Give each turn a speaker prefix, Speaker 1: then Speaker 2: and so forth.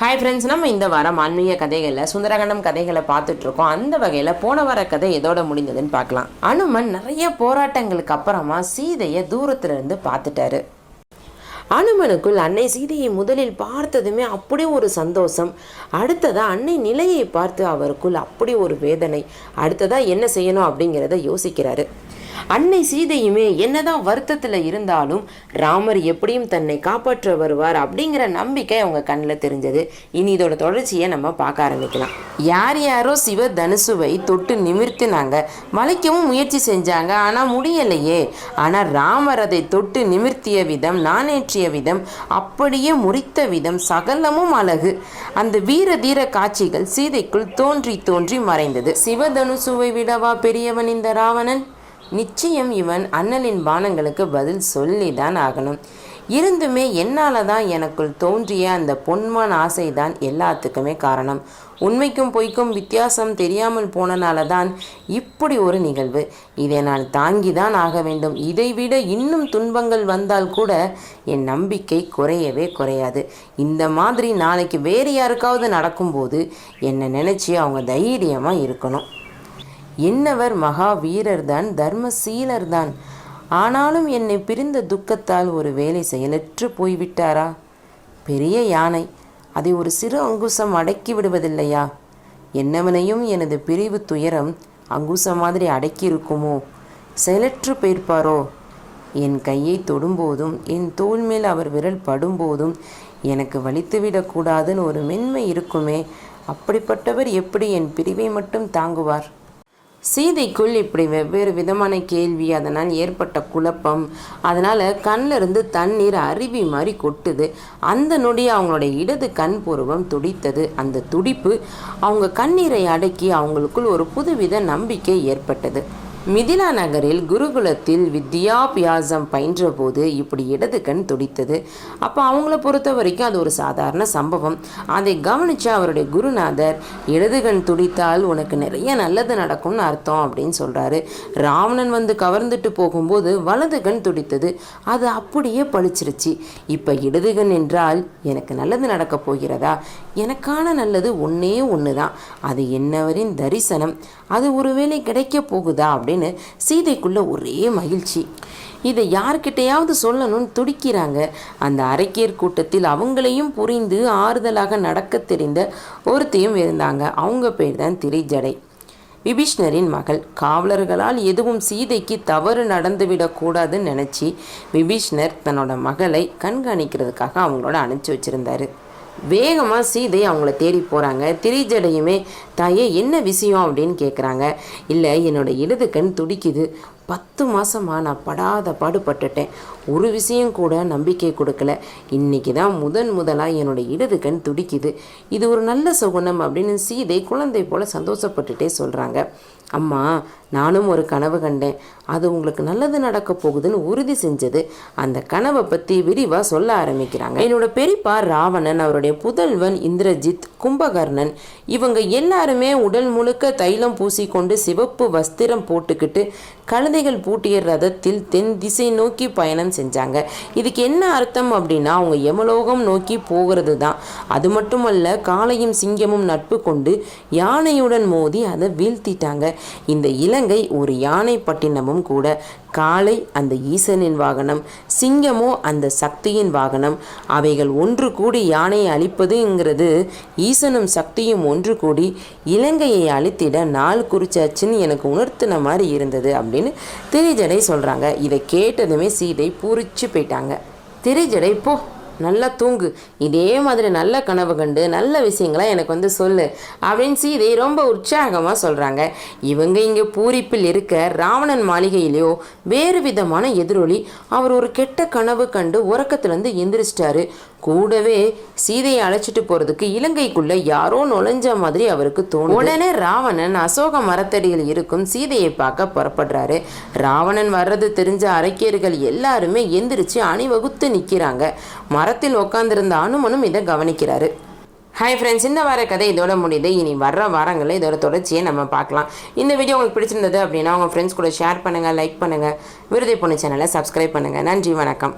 Speaker 1: Hi friends நம்ம இந்த வாரம் ஆன்மீக கதைகளில் சுந்தரகண்டம் கதைகளை பார்த்துட்ருக்கோம். அந்த வகையில் போன வார கதை எதோட முடிந்ததுன்னு பார்க்கலாம். அனுமன் நிறைய போராட்டங்களுக்கு அப்புறமா சீதையை தூரத்துலேருந்து பார்த்துட்டாரு. அனுமனுக்குள் அன்னை சீதையை முதலில் பார்த்ததுமே அப்படி ஒரு சந்தோஷம். அடுத்ததாக அன்னை நிலையை பார்த்து அவருக்குள் அப்படி ஒரு வேதனை. அடுத்ததாக என்ன செய்யணும் அப்படிங்கிறத யோசிக்கிறாரு. அன்னை சீதையுமே என்னதான் வருத்தத்தில் இருந்தாலும் ராமர் எப்படியும் தன்னை காப்பாற்ற வருவார் அப்படிங்கிற நம்பிக்கை அவங்க கண்ணில் தெரிஞ்சது. இனி இதோட தொடர்ச்சியை நம்ம பார்க்க ஆரம்பிக்கலாம். யார் யாரோ சிவ தனுசுவை தொட்டு நிமிர்த்தினாங்க. மலைக்கவும் முயற்சி செஞ்சாங்க. ஆனால் முடியலையே. ஆனால் ராமர் அதை தொட்டு நிமிர்த்திய விதம் நானேற்றிய விதம் அப்படியே முறித்த விதம் சகலமும் அழகு. அந்த வீர தீர காட்சிகள் சீதைக்குள் தோன்றி தோன்றி மறைந்தது. சிவதனுசுவை விடவா பெரியவன் இந்த ராவணன்? நிச்சயம் இவன் அண்ணலின் பானங்களுக்கு பதில் சொல்லிதான் ஆகணும். இருந்துமே என்னால் தான் எனக்குள் தோன்றிய அந்த பொன்மான் ஆசைதான் எல்லாத்துக்குமே காரணம். உண்மைக்கும் பொய்க்கும் வித்தியாசம் தெரியாமல் போனனால தான் இப்படி ஒரு நிகழ்வு. இதை நான் தாங்கி தான் ஆக வேண்டும். இதைவிட இன்னும் துன்பங்கள் வந்தால் கூட என் நம்பிக்கை குறையவே குறையாது. இந்த மாதிரி நாளைக்கு வேறு யாருக்காவது நடக்கும்போது என்னை நினச்சி அவங்க தைரியமாக இருக்கணும். இன்னவர் மகா வீரர்தான் தர்மசீலர்தான். ஆனாலும் என்னை பிரிந்த துக்கத்தால் ஒரு வேலை செயலற்று போய்விட்டாரா? பெரிய யானை அதை ஒரு சிறு அங்குசம் அடக்கி விடுவதில்லையா? என்னவனையும் எனது பிரிவு துயரம் அங்குசம் மாதிரி அடக்கியிருக்குமோ? செயலற்று போயிருப்பாரோ என் கையை தொடும்போதும் என் தோல் மேல் அவர் விரல் படும்போதும் எனக்கு வலித்துவிடக்கூடாதுன்னு ஒரு மென்மை இருக்குமே? அப்படிப்பட்டவர் எப்படி என் பிரிவை மட்டும் தாங்குவார்? சீதைக்குள் இப்படி வெவ்வேறு விதமான கேள்வி அதனால் ஏற்பட்ட குழப்பம் அதனால் கண்ணிலிருந்து தண்ணீர் அருவி மாதிரி கொட்டுது. அந்த நொடி அவங்களுடைய இடது கண் பூர்வம் துடித்தது. அந்த துடிப்பு அவங்க கண்ணீரை அடக்கி அவங்களுக்குள் ஒரு புதுவித நம்பிக்கை ஏற்பட்டது. மிதிலா நகரில் குருகுலத்தில் வித்யாபியாசம் பயின்றபோது இப்படி இடது கண் துடித்தது. அப்போ அவங்கள பொறுத்த வரைக்கும் அது ஒரு சாதாரண சம்பவம். அதை கவனித்து அவருடைய குருநாதர் இடது கண் துடித்தால் உனக்கு நிறைய நல்லது நடக்கும்னு அர்த்தம் அப்படின்னு சொல்கிறாரு ராவணன் வந்து கவர்ந்துட்டு போகும்போது வலது கண் துடித்தது. அது அப்படியே பழிச்சிருச்சு இப்போ இடது கண் என்றால் எனக்கு நல்லது நடக்கப் போகிறதா? எனக்கான நல்லது ஒன்றே ஒன்று தான் அது என்னவரின் தரிசனம். அது ஒருவேளை கிடைக்க போகுதா? அப்படின்னு சீதைக்குள்ள ஒரே மகிழ்ச்சி. இதை யார்கிட்டையாவது சொல்லணும்னு துடிக்கிறாங்க. அந்த அரைக்கியர் கூட்டத்தில் அவங்களையும் புரிந்து ஆறுதலாக நடக்க தெரிந்த ஒருத்தையும் இருந்தாங்க. அவங்க பேர் தான் திரைஜடை. விபீஷ்ணரின் மகள். காவலர்களால் எதுவும் சீதைக்கு தவறு நடந்துவிடக்கூடாதுன்னு நினச்சி விபீஷ்ணர் தன்னோட மகளை கண்காணிக்கிறதுக்காக அவங்களோட அனுப்பிச்சி வச்சுருந்தாரு. வேகமாக சீதை அவங்கள தேடி போகிறாங்க திரிஜடையுமே தாயே என்ன விஷயம்? அப்படின்னு கேட்குறாங்க இல்லை என்னோட இடது கண் துடிக்குது. பத்து மாதமாக நான் படாத பாடுபட்டுட்டேன். ஒரு விஷயம் கூட நம்பிக்கை கொடுக்கல. இன்னைக்கு தான் முதன் முதலாக என்னோடய இடது கண் துடிக்குது. இது ஒரு நல்ல சுகுணம் அப்படின்னு சீதை குழந்தை போல் சந்தோஷப்பட்டுட்டே சொல்கிறாங்க அம்மா நானும் ஒரு கனவு கண்டேன். அது உங்களுக்கு நல்லது நடக்க போகுதுன்னு உறுதி செஞ்சது. அந்த கனவை பற்றி விரிவாக சொல்ல ஆரம்பிக்கிறாங்க. என்னோட பெரியப்பா ராவணன் அவருடைய புதல்வன் இந்திரஜித் கும்பகர்ணன் இவங்க எல்லாருமே உடல் முழுக்க தைலம் பூசிக்கொண்டு சிவப்பு வஸ்திரம் போட்டுக்கிட்டு கலந்து குழந்தைகள் பூட்டிய ரதத்தில் தென் திசை நோக்கி பயணம் செஞ்சாங்க. இதுக்கு என்ன அர்த்தம் அப்படின்னா அவங்க யமலோகம் நோக்கி போகிறது தான். அது மட்டுமல்ல காளையும் சிங்கமும் நட்பு கொண்டு யானையுடன் மோதி அதை வீழ்த்திட்டாங்க. இந்த இலங்கை ஒரு யானை பட்டினமும் கூட. காளை அந்த ஈசனின் வாகனம் சிங்கமோ அந்த சக்தியின் வாகனம். அவைகள் ஒன்று கூடி யானையை அழிப்பதுங்கிறது ஈசனும் சக்தியும் ஒன்று கூடி இலங்கையை அழித்திட நாள் குறிச்சாச்சுன்னு எனக்கு உணர்த்தின மாதிரி இருந்தது அப்படின்னு திரிஜடை சொல்கிறாங்க இதை கேட்டதுமே சீதை பூரிச்சு போயிட்டாங்க. திரிஜடை போ. நல்லா தூங்கு. இதே மாதிரி நல்ல கனவு கண்டு நல்ல விஷயங்களை எனக்கு வந்து சொல்லு அப்படின்னு சீதை ரொம்ப உற்சாகமாக சொல்கிறாங்க இவங்க இங்கே பூரிப்பில் இருக்க ராவணன் மாளிகையிலேயோ வேறு விதமான எதிரொலி அவர் ஒரு கெட்ட கனவு கண்டு உறக்கத்துலேருந்து எந்திரிச்சிட்டாரு. கூடவே சீதையை அழைச்சிட்டு போகிறதுக்கு இலங்கைக்குள்ள யாரோ நுழைஞ்ச மாதிரி அவருக்கு தோணும் உடனே ராவணன் அசோக மரத்தடியில் இருக்கும் சீதையை பார்க்க புறப்படுறாரு. ராவணன் வர்றது தெரிஞ்ச அரக்கியர்கள் எல்லாருமே எந்திரிச்சு அணிவகுத்து நிற்கிறாங்க மரத்தில் உட்காந்துருந்த அனுமனும் இதை கவனிக்கிறாரு. ஹாய் ஃப்ரெண்ட்ஸ் இந்த வார கதை இதோட முடியுது. இனி வர்ற வாரங்களில் இதோட தொடர்ச்சியை நம்ம பார்க்கலாம். இந்த வீடியோ உங்களுக்கு பிடிச்சிருந்தது அப்படின்னா உங்கள் ஃப்ரெண்ட்ஸ் கூட ஷேர் பண்ணுங்கள் லைக் பண்ணுங்கள் விருதை பொண்ணு சேனலை சப்ஸ்கிரைப் பண்ணுங்கள் நன்றி வணக்கம்.